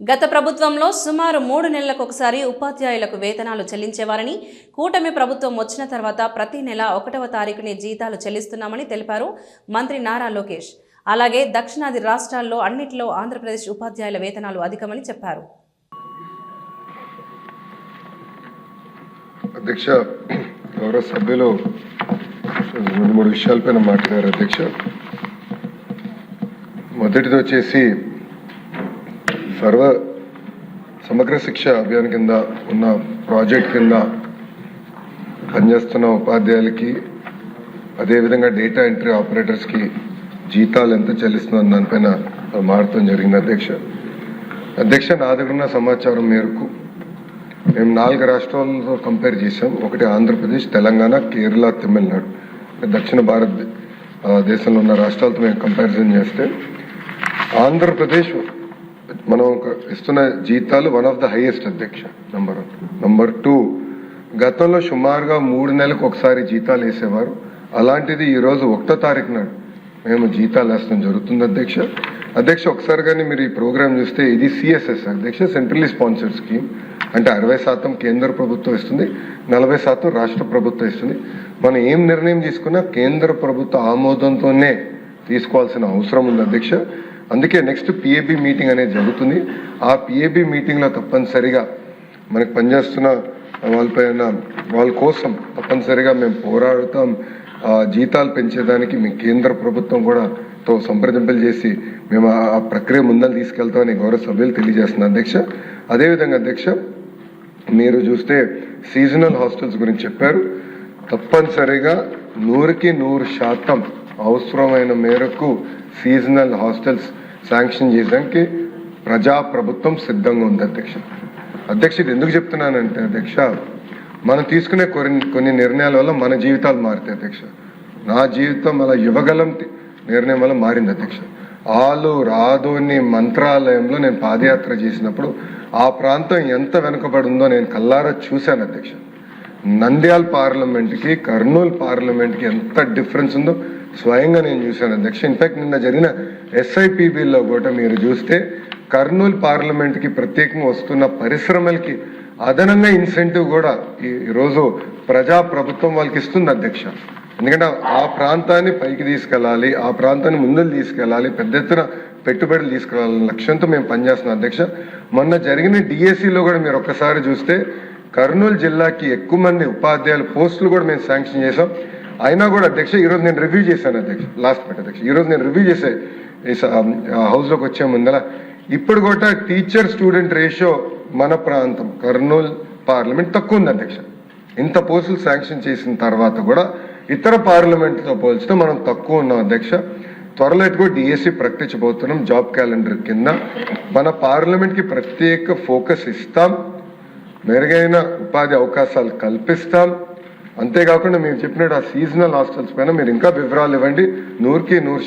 గత ప్రభుత్వంలో సుమారు మూడు నెలలకు ఒకసారి ఉపాధ్యాయులకు వేతనాలు చెల్లించేవారని కూటమి ప్రభుత్వం వచ్చిన తర్వాత ప్రతి నెల ఒకటవ తారీఖునే జీతాలు చెల్లిస్తున్నామని తెలిపారు మంత్రి నారా లోకేష్. అలాగే దక్షిణాది రాష్ట్రాల్లో అన్నిటిలో ఆంధ్రప్రదేశ్ ఉపాధ్యాయుల వేతనాలు అధికమని చెప్పారు. అధ్యక్ష గౌరవ సభ్యులు రెండు మూడు విషయాలపైన మాట్లాడారు అధ్యక్ష. మొదటిది వచ్చేసి సర్వ సమగ్ర శిక్ష అభియాన్ కింద ఉన్న ప్రాజెక్ట్ కింద పనిచేస్తున్న ఉపాధ్యాయులకి అదేవిధంగా డేటా ఎంట్రీ ఆపరేటర్స్కి జీతాలు ఎంత చెల్లిస్తుందని దానిపైన మారడం జరిగింది. అధ్యక్ష అధ్యక్ష నా దగ్గర ఉన్న సమాచారం మేరకు మేము నాలుగు రాష్ట్రాలతో కంపేర్ చేసాం ఒకటి ఆంధ్రప్రదేశ్ తెలంగాణ కేరళ తమిళనాడు. దక్షిణ భారత దేశంలో ఉన్న రాష్ట్రాలతో మేము కంపారిజన్ చేస్తే ఆంధ్రప్రదేశ్ మనం ఒక ఇస్తున్న జీతాలు వన్ ఆఫ్ ద హైయెస్ట్ అధ్యక్ష నంబర్ వన్ నంబర్ టూ గతంలో సుమారుగా మూడు నెలలకు ఒకసారి జీతాలు వేసేవారు. అలాంటిది ఈ రోజు ఒకటో తారీఖు నాడు మేము జీతాలు వేస్తాం జరుగుతుంది అధ్యక్ష. అధ్యక్ష ఒకసారి కానీ మీరు ఈ ప్రోగ్రామ్ చూస్తే ఇది సిఎస్ఎస్ అధ్యక్ష సెంట్రల్లీ స్పాన్సర్డ్ స్కీమ్ అంటే అరవై శాతం కేంద్ర ప్రభుత్వం ఇస్తుంది నలభై శాతం రాష్ట్ర ప్రభుత్వం ఇస్తుంది. మనం ఏం నిర్ణయం తీసుకున్నా కేంద్ర ప్రభుత్వ ఆమోదంతోనే తీసుకోవాల్సిన అవసరం ఉంది అధ్యక్ష. అందుకే నెక్స్ట్ పిఏబి మీటింగ్ అనేది జరుగుతుంది. ఆ పిఏబి మీటింగ్లో తప్పనిసరిగా మనకు పనిచేస్తున్న వాళ్ళపైన వాళ్ళ కోసం తప్పనిసరిగా మేము పోరాడుతాం. ఆ జీతాలు పెంచేదానికి మీ కేంద్ర ప్రభుత్వం కూడా తో సంప్రదింపులు చేసి మేము ఆ- ప్రక్రియ ముందని తీసుకెళ్తామని గౌరవ సభ్యులు తెలియజేస్తున్నాను అధ్యక్ష. అదేవిధంగా అధ్యక్ష మీరు చూస్తే సీజనల్ హాస్టల్స్ గురించి చెప్పారు. తప్పనిసరిగా నూరుకి నూరు శాతం అవసరమైన మేరకు సీజనల్ హాస్టల్స్ శాంక్షన్ చేయడానికి ప్రజా ప్రభుత్వం సిద్ధంగా ఉంది అధ్యక్ష. అధ్యక్ష ఇది ఎందుకు చెప్తున్నానంటే అధ్యక్ష మనం తీసుకునే కొన్ని కొన్ని నిర్ణయాల వల్ల మన జీవితాలు మారుతాయి అధ్యక్ష. నా జీవితం అలా యువగలం నిర్ణయం వల్ల మారింది అధ్యక్ష. ఆలు రాధోని మంత్రాలయంలో నేను పాదయాత్ర చేసినప్పుడు ఆ ప్రాంతం ఎంత వెనుకబడి ఉందో నేను కల్లారా చూశాను అధ్యక్ష. నంద్యాల పార్లమెంట్కి కర్నూలు పార్లమెంట్కి ఎంత డిఫరెన్స్ ఉందో స్వయంగా నేను చూశాను. అధ్యక్ష ఇన్ఫాక్ట్ నిన్న జరిగిన ఎస్ఐపిబిల్లో కూడా మీరు చూస్తే కర్నూలు పార్లమెంట్కి ప్రత్యేకంగా వస్తున్న పరిశ్రమలకి అదనంగా ఇన్సెంటివ్ కూడా ఈ రోజు ప్రజా ప్రభుత్వం వాళ్ళకి ఇస్తుంది అధ్యక్ష. ఎందుకంటే ఆ ప్రాంతాన్ని పైకి తీసుకెళ్ళాలి ఆ ప్రాంతాన్ని ముందుకు తీసుకెళ్ళాలి పెద్ద ఎత్తున పెట్టుబడులు తీసుకెళ్ళాలనే లక్ష్యంతో మేము పనిచేస్తున్నాం అధ్యక్ష. మొన్న జరిగిన డిఎస్సిలో కూడా మీరు ఒక్కసారి చూస్తే కర్నూలు జిల్లాకి ఎక్కువ మంది ఉపాధ్యాయుల పోస్టులు కూడా మేము శాంక్షన్ చేసాం అయినా కూడా అధ్యక్ష ఈరోజు నేను రివ్యూ చేశాను అధ్యక్ష లాస్ట్ మినిట్ అధ్యక్ష. ఈరోజు నేను రివ్యూ చేసే హౌస్లోకి వచ్చే ముందల ఇప్పుడు కూడా టీచర్ స్టూడెంట్ రేషియో మన ప్రాంతం కర్నూలు పార్లమెంట్ తక్కువ ఉంది అధ్యక్ష. ఇంత పోస్టులు శాంక్షన్ చేసిన తర్వాత కూడా ఇతర పార్లమెంట్తో పోల్చితే మనం తక్కువ ఉన్నాం అధ్యక్ష. త్వరలో ఎటుకో డిఎస్సి ప్రకటించబోతున్నాం జాబ్ క్యాలెండర్ కింద. మన పార్లమెంట్కి ప్రత్యేక ఫోకస్ ఇస్తాం. మెరుగైన ఉపాధి అవకాశాలు కల్పిస్తాం. అంతేకాకుండా మీరు చెప్పినట్టు ఆ సీజనల్ హాస్టల్స్ పైన మీరు ఇంకా వివరాలు ఇవ్వండి. నూరుకి నూరు